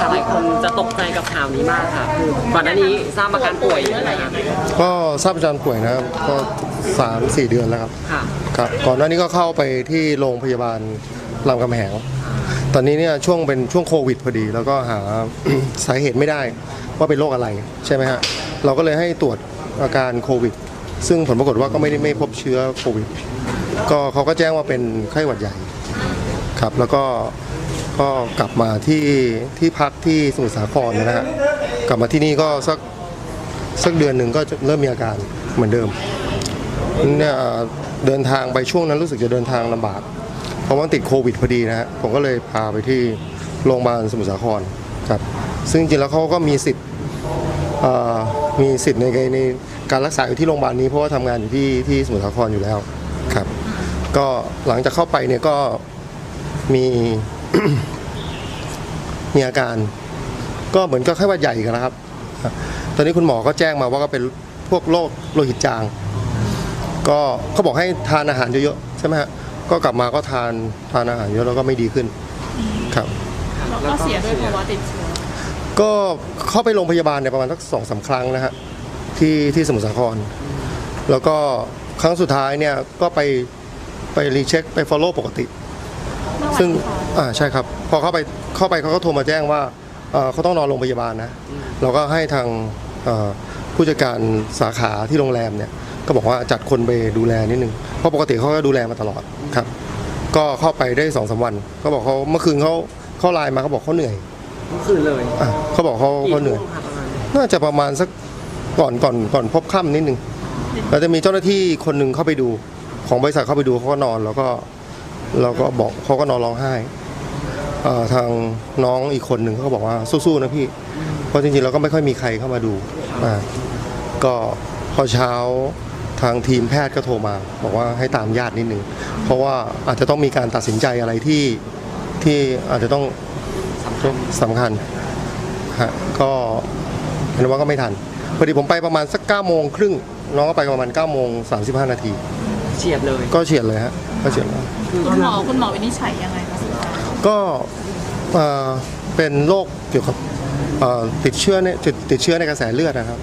ค่ะหลายคนจะตกใจกับข่าวนี้มากค่ะคือก่อนหน้านี้ทราบอาการป่วยอยู่นะคะก็ทราบอาการป่วยนะครับก็สามสี่เดือนแล้วครับค่ะครับ ก่อนหน้านี้ก็เข้าไปที่โรงพยาบาลรามคำแหง ตอนนี้เนี่ยช่วงเป็นช่วงโควิดพอดี แล้วก็หา สาเหตุไม่ได้ว่าเป็นโรคอะไรใช่ไหมฮะเราก็เลยให้ตรวจอาการโควิด ซึ่งผลปรากฏว่าก็ไม่ได้ไม่พบเชื้อโควิด ก็เขาก็แจ้งว่าเป็นไข้หวัดใหญ่ครับแล้วก็ ก็กลับมาที่ที่พักที่สมุทรสาครนะฮะกลับมาที่นี่ก็สักสักเดือนหนึ่งก็เริ่มมีอาการเหมือนเดิมเนี่ยเดินทางไปช่วงนั้นรู้สึกจะเดินทางลำบาก เพราะว่าติดโควิดพอดีนะฮะผมก็เลยพาไปที่โรงพยาบาลสมุทรสาครครับซึ่งจริงแล้วเขาก็มีสิทธิ์มีสิทธิ์ในในการรักษาอยู่ที่โรงพยาบาลนี้เพราะว่าทำงานอยู่ที่ที่สมุทรสาครอยู่แล้วครับ ก็หลังจากเข้าไปเนี่ยก็มี มีอาการ ก็เหมือนกับไข้หวัดใหญ่กันนะครับ ตอนนี้คุณหมอก็แจ้งมาว่าก็เป็นพวกโรคโลหิตจาง ก็เขาบอกให้ทานอาหารเยอะๆใช่ไหมฮะก็กลับมาก็ทานทานอาหารเยอะแล้วก็ไม่ดีขึ้นครับ แล้วก็เสียด้วยภาวะติดเชื้อก็เข้าไปโรงพยาบาลเนี่ยประมาณสักสองสามครั้งนะฮะที่ที่สมุทรสาคร แล้วก็ครั้งสุดท้ายเนี่ยก็ไปไปรีเช็คไป follow ปกติเมื่อวัน ซึ่งที่เขาอ่าใช่ครับ พอเข้าไปเข้าไปเขาก็โทรมาแจ้งว่าเอ่อเขาต้องนอนโรงพยาบาลนะ เราก็ให้ทางเอ่อผู้จัดการสาขาที่โรงแรมเนี่ยก็บอกว่าจัดคนไปดูแลนิดนึงเพราะปกติเขาก็ดูแลมาตลอดครับ ก็เข้าไปได้สองสามวันเขาบอกเขาเมื่อคืนเขาเขาไลน์มาเขาบอกเขาเหนื่อยเมื่อคืนเลยอะเขาบอกเขากี่เขาเหนื่อยทุ่มค่ะประมาณน่าจะประมาณสักก่อนก่อนก่อนพบค่ำนิดนึงแล้วจะมีเจ้าหน้าที่คนหนึ่งเข้าไปดู ของบริษัทเข้าไปดูเขาก็นอน แล้วก็ เราก็บอกเขาก็นอนร้องไห้เอ่อทางน้องอีกคนหนึ่งเขาก็บอกว่าสู้ๆนะพี่เพราะจริงๆเราก็ไม่ค่อยมีใครเข้ามาดูอ่าก็พอเช้าทางทีมแพทย์ก็โทรมาบอกว่าให้ตามญาตินิดนึงเพราะว่าอาจจะต้องมีการตัดสินใจอะไรที่ที่อาจจะต้องสำคัญฮะก็เห็นว่าก็ไม่ทันพอดีผมไปประมาณสัก9ก้าโมงครึ่งน้องก็ไปประมาณ9ก้าโมงสานาที เฉียดเลย ก็เฉียดเลยฮะก็เฉียดเลย คือคุณหมอคุณหมอวินิจฉัยยังไงคะสุดท้ายก็เอ่อเป็นโรคเกี่ยวกับเอ่อติดเชื้อเนี่ยติดติดเชื้อในกระแสเลือดนะครับ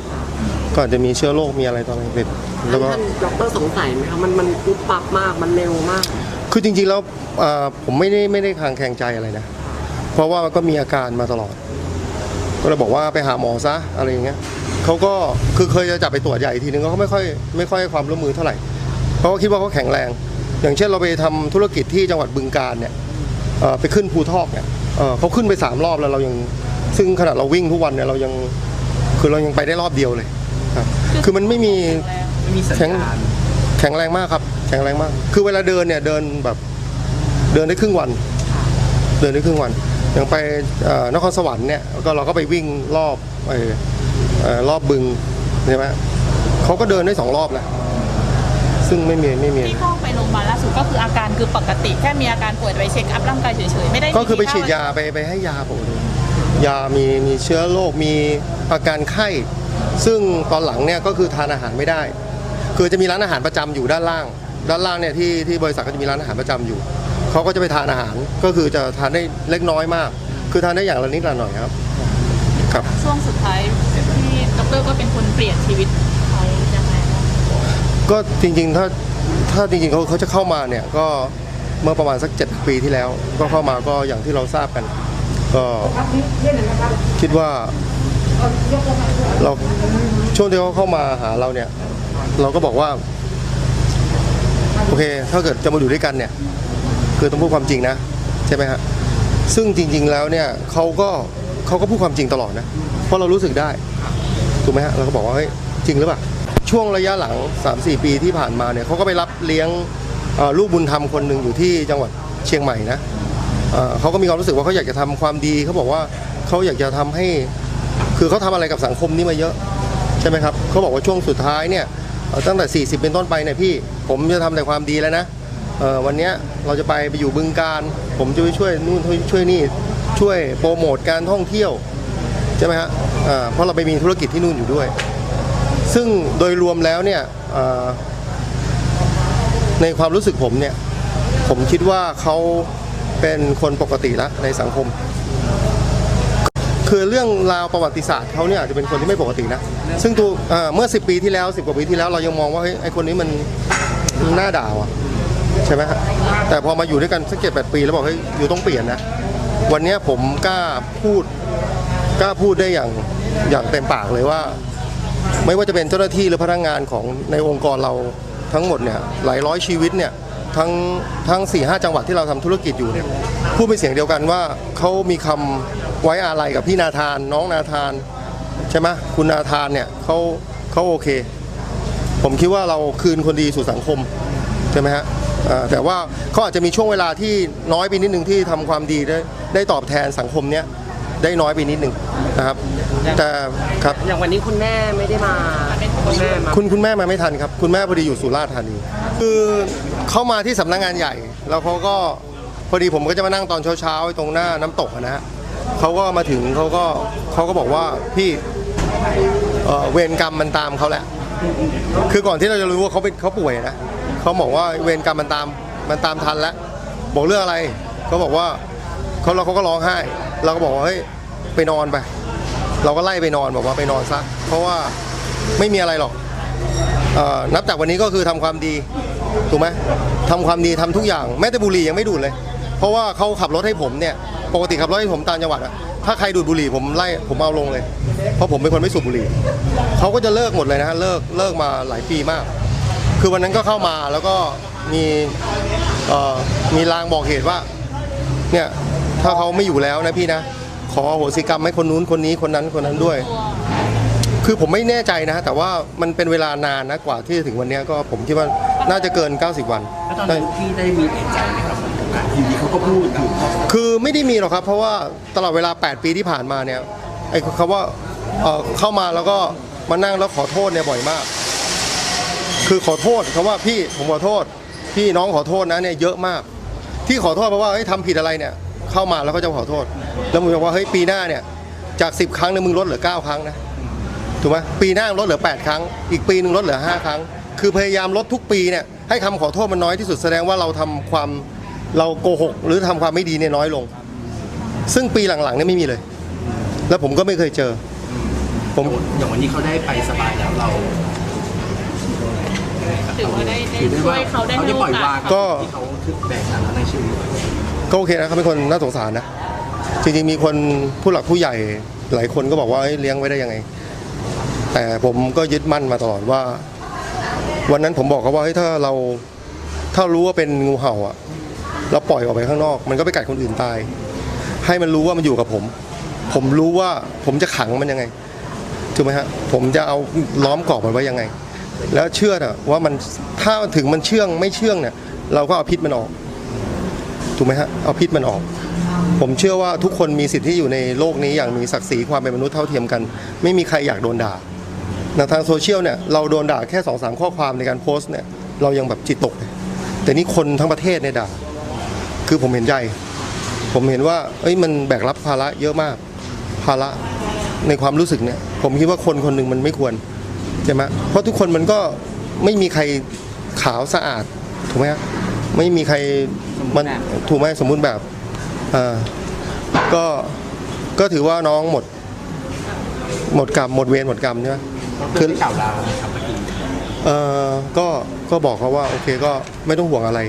ก็อาจจะมีเชื้อโรคมีอะไรต่ออะไรติดแล้วก็ ท่านดอกเตอรสงสัยไหมคะมันมันปุ๊บปั๊บมากมันเร็วมาก คือจริงๆแล้วเอ่อผมไม่ได้ไม่ได้คลางแคลงใจอะไรนะ เพราะว่ามันก็มีอาการมาตลอด ก็เลยบอกว่าไปหาหมอซะอะไรอย่างเงี้ยเขาก็คือเคยจะจับไปตรวจใหญ่ทีนึงเขาไม่ค่อยไม่ค่อยให้ความร่วมมือเท่าไหร่เพราะว่าคิดว่าเขาแข็งแรง อย่างเช่นเราไปทำธุรกิจที่จังหวัดบึงการเนี่ยเอ่อไปขึ้นภูทอกเนี่ยเอ่อเขาขึ้นไปสามรอบแล้วเรายังซึ่งขนาดเราวิ่งทุกวันเนี่ยเรายังคือเรายังไปได้รอบเดียวเลยครับคือมันไม่มีแรงแข็งแข็งแรงมากครับ แข็งแรงมาก คือเวลาเดินเนี่ยเดินแบบเดินได้ครึ่งวัน เดินได้ครึ่งวันอย่างไปเอ่อนครสวรรค์เนี่ยก็เราก็ไปวิ่งรอบเอ่อเอ่อรอบบึงใช่ไหมเขาก็เดินได้สองรอบแล้ว ซึ่งไม่มีไม่มีที่เข้าไปโรงพยาบาลล่าสุดก็คืออาการคือปกติแค่มีอาการป่วยแต่ไปเช็คอัพร่างกายเฉยๆไม่ได้ก็คือไปมีฉีดยาไปไปให้ยาปกติยามีมีเชื้อโรคมีอาการไข้ ซึ่งตอนหลังเนี่ยก็คือทานอาหารไม่ได้ คือจะมีร้านอาหารประจำอยู่ด้านล่าง ด้านล่างเนี่ยที่ที่บริษัทก็จะมีร้านอาหารประจำอยู่เขาก็จะไปทานอาหารก็คือจะทานได้เล็กน้อยมาก คือทานได้อย่างละนิดละหน่อยครับครับช่วงสุดท้ายที่ดรก็เป็นคนเปลี่ยนชีวิตเขายังไงบ้าง ก็จริงๆถ้าถ้าจริงๆเขาเขาจะเข้ามาเนี่ยก็เมื่อประมาณสักเจ็ดปีที่แล้ว ก็เข้ามาก็อย่างที่เราทราบกัน ก็คิดว่าเราช่วงที่เขาเข้ามาหาเราเนี่ย เราก็บอกว่า โอเค ถ้าเกิดจะมาอยู่ด้วยกันเนี่ย คือต้องพูดความจริงนะ ใช่ไหมฮะซึ่งจริง ๆแล้วเนี่ยเขาก็เขาก็พูดความจริงตลอดนะ เพราะเรารู้สึกได้ถูกไหมฮะเราก็บอกว่าเฮ้ยจริงหรือเปล่า ช่วงระยะหลัง 3-4 ปีที่ผ่านมาเนี่ยเขาก็ไปรับเลี้ยงลูกบุญธรรมคนหนึ่งอยู่ที่จังหวัดเชียงใหม่นะเขาก็มีความรู้สึกว่าเขาอยากจะทำความดีเขาบอกว่าเขาอยากจะทำให้ คือเขาทำอะไรกับสังคมนี้มาเยอะใช่ไหมครับเขาบอกว่าช่วงสุดท้ายเนี่ยตั้งแต่ 40 เป็นต้นไปเนี่ยพี่ ผมจะทำแต่ความดีแล้วนะวันนี้เราจะไปไปอยู่บึงการ ผมจะไปช่วยนู่นช่วยนี่ช่วยโปรโมทการท่องเที่ยวใช่ไหมฮะเพราะเราไปมีธุรกิจที่นู่นอยู่ด้วย ซึ่งโดยรวมแล้วเนี่ยในความรู้สึกผมเนี่ย ผมคิดว่าเขาเป็นคนปกติแล้วในสังคม คือเรื่องราวประวัติศาสตร์เขาเนี่ยอาจจะเป็นคนที่ไม่ปกตินะ ซึ่งตัวเมื่อ 10 ปีที่แล้ว 10 กว่าปีที่แล้วเรายังมองว่าเฮ้ยไอคนนี้มันหน้าด่าวะใช่ไหมฮะแต่พอมาอยู่ด้วยกันสักเจ็ดแปดปีแล้วบอกเฮ้ยอยู่ต้องเปลี่ยนนะ วันนี้ผมกล้าพูดกล้าพูดได้อย่างอย่างเต็มปากเลยว่า ไม่ว่าจะเป็นเจ้าหน้าที่หรือพนักงานของในองค์กรเราทั้งหมดเนี่ยหลายร้อยชีวิตเนี่ยทั้งทั้ง4ี่ห้าจังหวัดที่เราทำธุรกิจอยู่เนี่ยพูดเป็นเสียงเดียวกันว่าเขามีคำไว้อาลัยกับพี่นาธาน น้องนาธานใช่ไหมคุณนาธานเนี่ยเขาเขาโอเค ผมคิดว่าเราคืนคนดีสู่สังคมใช่ไหมฮะแต่ว่าเขาอาจจะมีช่วงเวลาที่น้อยไปนิดนึงที่ทำความดีได้ได้ตอบแทนสังคมเนี้ย ได้น้อยไปนิดนึงนะครับ แต่ครับอย่างวันนี้คุณแม่ไม่ได้มาคุณแม่มาคุณคุณแม่มาไม่ทันครับ คุณแม่พอดีอยู่สุราษฎร์ธานี คือเขามาที่สำนักงานใหญ่ แล้วเขาก็พอดีผมก็จะมานั่งตอนเช้าๆตรงหน้าน้ำตกอะนะฮะเขาก็มาถึงเขาก็เขาก็บอกว่าพี่เอ่อเวรกรรมมันตามเขาแหละ คือก่อนที่เราจะรู้ว่าเขาเป็นเขาป่วยนะเขาบอกว่าเวรกรรมมันตามมันตามทันแล้วบอกเรื่องอะไรเขาบอกว่า เขาเราเขาก็ร้องไห้ เราก็บอกว่าเฮ้ยไปนอนไป เราก็ไล่ไปนอนบอกว่าไปนอนซะเพราะว่าไม่มีอะไรหรอกออนับจากวันนี้ก็คือทำความดีถูกไหมทำความดีทำทุกอย่างแม้แต่บุหรี่ยังไม่ดูดเลย เพราะว่าเขาขับรถให้ผมเนี่ยปกติขับรถให้ผมตามจังหวัดอะถ้าใครดูดบุหรี่ผมไล่ผมเอาลงเลย เพราะผมเป็นคนไม่สูบบุหรี่เขาก็จะเลิกหมดเลยนะฮะเลิกเลิกมาหลายปีมาก คือวันนั้นก็เข้ามาแล้วก็มีมีลางบอกเหตุว่าเนี่ย ถ้าเขาไม่อยู่แล้วนะพี่นะ ขออโหสิกรรมให้คนนู้นคนนี้คนนั้นคนนั้นด้วย คือผมไม่แน่ใจนะ แต่ว่ามันเป็นเวลานานนะกว่าที่จะถึงวันเนี้ยก็ผมคิดว่าน่าจะเกิน 90 วันแล้วตอนนั้นพี่ได้มีเอกใจไหมครับกับการอยู่ดีเขาก็พูดอยู่คือไม่ได้มีหรอกครับ เพราะว่าตลอดเวลา 8 ปีที่ผ่านมาเนี่ยไอ้คำว่าเอ่อเข้ามาแล้วก็มานั่งแล้วขอโทษเนี่ยบ่อยมาก คือขอโทษคำว่าพี่ผมขอโทษ พี่น้องขอโทษนะเนี่ยเยอะมาก ที่ขอโทษเพราะว่าเฮ้ยทำผิดอะไรเนี่ย เข้ามาแล้วก็จะขอโทษ แล้วผมบอกว่าเฮ้ยปีหน้าเนี่ยจาก10 ครั้งเนี่ยมึงลดเหลือ 9 ครั้งนะถูกไหมปีหน้าลดเหลือ 8 ครั้ง อีกปีหนึ่งลดเหลือ 5 ครั้ง คือพยายามลดทุกปีเนี่ยให้คำขอโทษมันน้อยที่สุดแสดงว่าเราทำความเราโกหก หรือทำความไม่ดีเนี่ยน้อยลง ซึ่งปีหลังๆเนี่ยไม่มีเลย แล้วผมก็ไม่เคยเจอ ผมอย่างวันนี้เขาได้ไปสบายแล้วเราถือว่าได้ได้ช่วยเขาได้เขาให้ได้โอปล่อยกาสวางก็ที่เขาคือแบกนั้นในชีวิต ก็โอเคนะเขาเป็นคนน่าสงสารนะ จริงๆมีคนผู้หลักผู้ใหญ่หลายคนก็บอกว่าเอ้ยเลี้ยงไว้ได้ยังไง แต่ผมก็ยึดมั่นมาตลอดว่า วันนั้นผมบอกเขาว่าเฮ้ยถ้าเราถ้ารู้ว่าเป็นงูเห่าอะเราปล่อยออกไปข้างนอก มันก็ไปกัดคนอื่นตาย ให้มันรู้ว่ามันอยู่กับผม ผมรู้ว่าผมจะขังมันยังไงถูกไหมฮะผมจะเอาล้อมกรอบมันไว้ยังไง แล้วเชื่อนะว่ามันถ้าถึงมันเชื่องไม่เชื่องเนี่ยเราก็เอาพิษมันออก ถูกไหมฮะเอาพิษมันออก ผมเชื่อว่าทุกคนมีสิทธิ์ที่อยู่ในโลกนี้อย่างมีศักดิ์ศรีความเป็นมนุษย์เท่าเทียมกัน ไม่มีใครอยากโดนด่าทางโซเชียลเนี่ยเราโดนด่าแค่สองสามข้อความในการโพสต์เนี่ยเรายังแบบจิตตกเลยแต่นี่คนทั้งประเทศเนี่ยด่า คือผมเห็นใจ ผมเห็นว่าเอ้ยมันแบกรับภาระเยอะมาก ภาระในความรู้สึกเนี่ย ผมคิดว่าคนคนหนึ่งมันไม่ควรใช่ไหมเพราะทุกคนมันก็ไม่มีใครขาวสะอาดถูกไหมฮะไม่มีใคร มันถูกไหมสมบูรณ์แบบอ่าก็ก็ถือว่าน้องหมด หมดกรรมหมดเวรหมดกรรมใช่ไหมคือได้กล่าวลาครับเมื่อกี้เออก็ก็บอกเขาว่าโอเคก็ไม่ต้องห่วงอะไร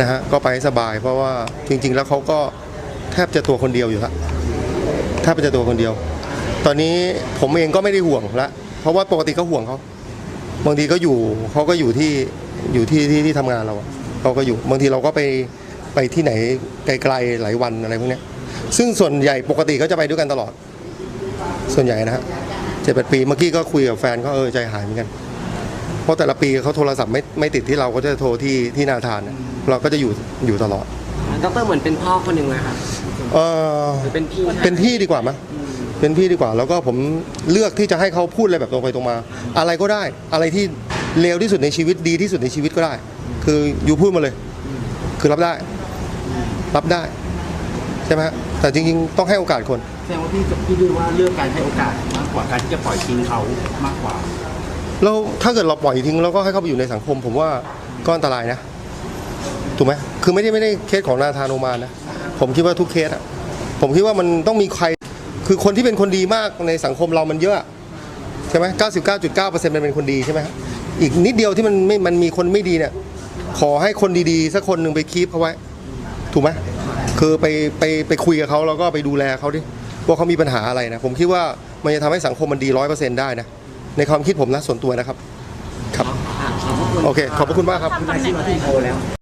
นะฮะก็ไปให้สบายเพราะว่าจริง ๆ แล้วเขาก็แทบจะตัวคนเดียวอยู่ละแทบจะตัวคนเดียว ตอนนี้ผมเองก็ไม่ได้ห่วงละเพราะว่าปกติก็ห่วงเขาบางทีก็อยู่เขาก็อยู่ที่อยู่ที่ที่ที่ทำงานเราอะ เขาก็อยู่บางทีเราก็ไปไปที่ไหนไกลๆหลายวันอะไรพวกเนี้ยซึ่งส่วนใหญ่ปกติเขาจะไปด้วยกันตลอด ส่วนใหญ่นะฮะเจ็ดแปดปีเมื่อกี้ก็คุยกับแฟนเขาเออใจหายเหมือนกัน เพราะแต่ละปีเขาโทรศัพท์ไม่ไม่ติดที่เราก็จะโทรที่ที่นาธานเนี่ยเราก็จะอยู่อยู่ตลอดดรเหมือนเป็นพ่อคนหนึ่งเลยค่ะเออหรือเป็นพี่เป็นพี่ดีกว่ามั้ยเป็นพี่ดีกว่า แล้วก็ผมเลือกที่จะให้เขาพูดอะไรแบบตรงไปตรงมา อะไรก็ได้ อะไรที่เลวที่สุดในชีวิตดีที่สุดในชีวิตก็ได้ คืออยู่พูดมาเลย คือรับได้ รับได้ ใช่ไหมฮะแต่จริงๆ ต้องให้โอกาสคน แสดงว่าพี่กับพี่ด้วยว่าเลือกการให้โอกาสมากกว่าการที่จะปล่อยทิ้งเขามากกว่า แล้วถ้าเกิดเราปล่อยทิ้งแล้วก็ให้เขาไปอยู่ในสังคม ผมว่าก็อันตรายนะ ถูกไหมคือไม่ได้ไม่ได้เคสของนาธานโอมานนะ ผมคิดว่าทุกเคสอะผมคิดว่ามันต้องมีใคร คือคนที่เป็นคนดีมากในสังคมเรามันเยอะใช่ไหม99.9%มันเป็นคนดีใช่ไหมฮะอีกนิดเดียวที่มันไม่มันมีคนไม่ดีเนี่ย ขอให้คนดีๆ สักคนหนึ่งไปคีปเขาไว้ ถูกไหมคือไปไปไปคุยกับเขาแล้วก็ไปดูแลเขาดิว่าเขามีปัญหาอะไรนะ ผมคิดว่ามันจะทำให้สังคมมันดีร้อยเปอร์เซ็นต์ได้นะ ในความคิดผมนะส่วนตัวนะครับ ครับค่ะขอบพระคุณโอเค ขอบพระคุณมากครับ ทำตำแหน่งอะไรโทรแล้ว